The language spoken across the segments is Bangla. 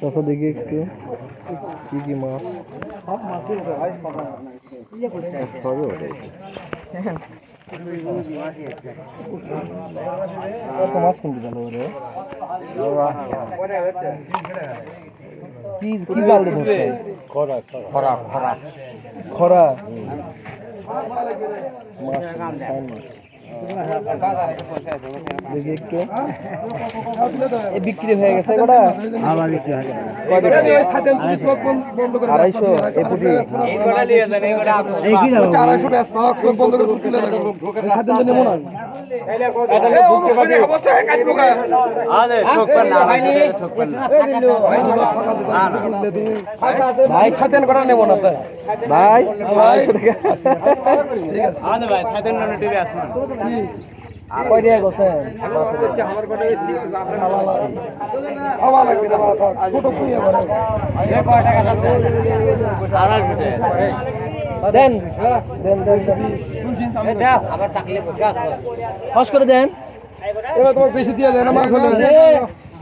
চাচা, দেখি একটু কি কি মাছ। কত মাছ কিনতে গেল ওরে? কি কি খরা খরা। খরা? মাছ। বিক্রি হয়ে গেছে আড়াইশো ভাই সাথে করা নেব না তাই ভাই আড়াইশো টাকা কয় টাকা বলে দেন দেন দেন হস করে দেন। এবার তোমার বেশি দিয়ে দেয় না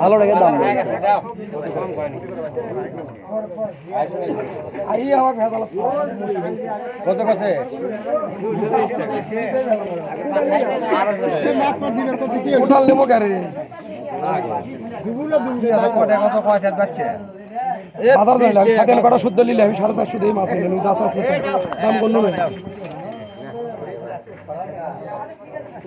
ভালো রেখে দাম কত কত উঠাল নেব গাড়ি। কটা শুদ্ধ নিলে আমি সাড়ে চারশো দিয়ে মাছ নিলাম দাম করল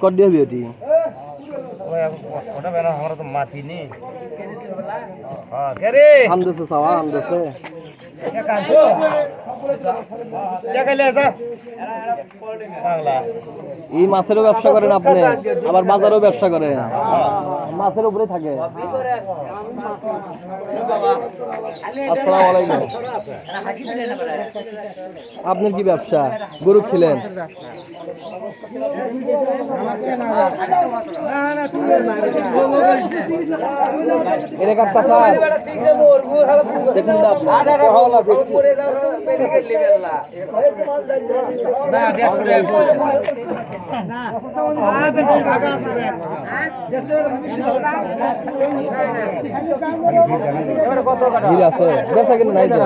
কত দিয়ে হবে ওটি আনতেছে চাওয়া আনতেছে। এই মাছেরও ব্যবসা করেন আপনি আবার বাজারও ব্যবসা করেন। মাছের উপরে থাকে। আসসালামু আলাইকুম আপনার কি ব্যবসা? গরু খিলেন? এটা কাপ চাষা দেখুন না ভিড় আছে। বেচা কিনা নাই তো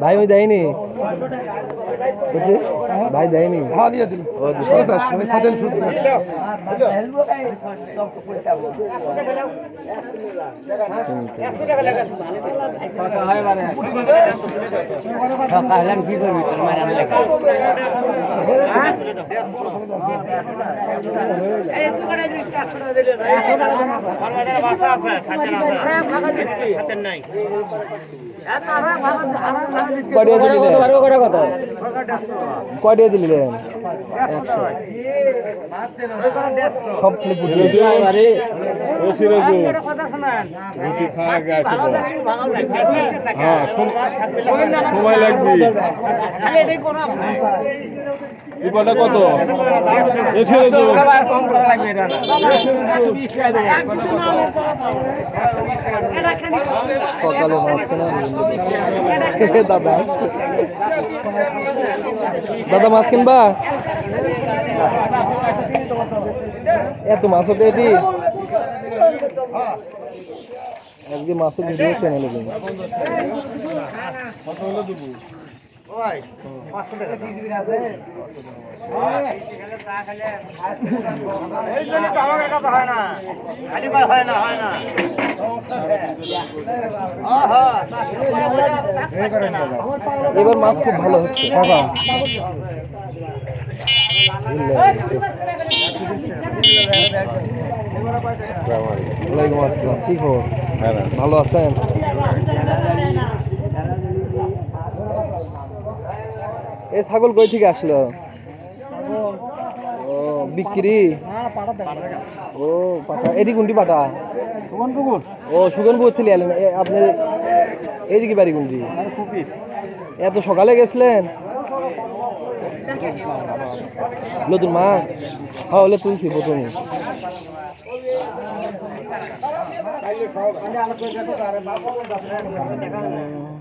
ভাই ওই দেয়নি? ভাই দেয়নি। হ্যাঁ দিয়ে দিল কয়টা কয়টা দিলেন সব সময় লাগবে। বিপদটা কত? এসে সকালে মাছ কেনা দাদা। দাদা মাছ কিনবা এত মাছও পেটি একদিন মাছের ভিডিও চ্যানেলে দিন এই জন্য তো আমাদের কাছে হয় না। খালি হয় না হয় না। এবার মাছ খুব ভালো হচ্ছে। ওয়ালাইকুম আসসালাম কি খবর? ভালো আছেন? এই ছাগল কই থেকে আসলো? ও বিক্রি? ও পাটা এটি কোনটি পাটা ও সুগনপুর থেকে এলেন। এ, আপনার এইদিকে বাড়ি কোনটি? এত সকালে গেছিলেন? নতুন মাছ? হ্যাঁ হলে তুলছি প্রথমে। হ্যাঁ পাঁচশো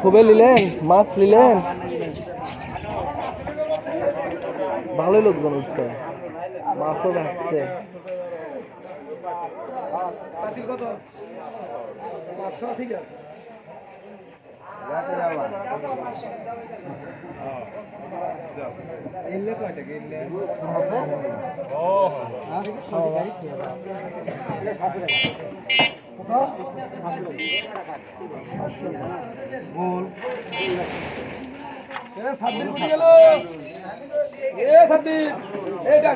খুবই নিলেন মাছ নিলেন। ভালোই লোকজন উঠছে। মাছও যাচ্ছে। ঠিক আছে। এ সাতদিন কোটি গেল এ সাতদিন এইটা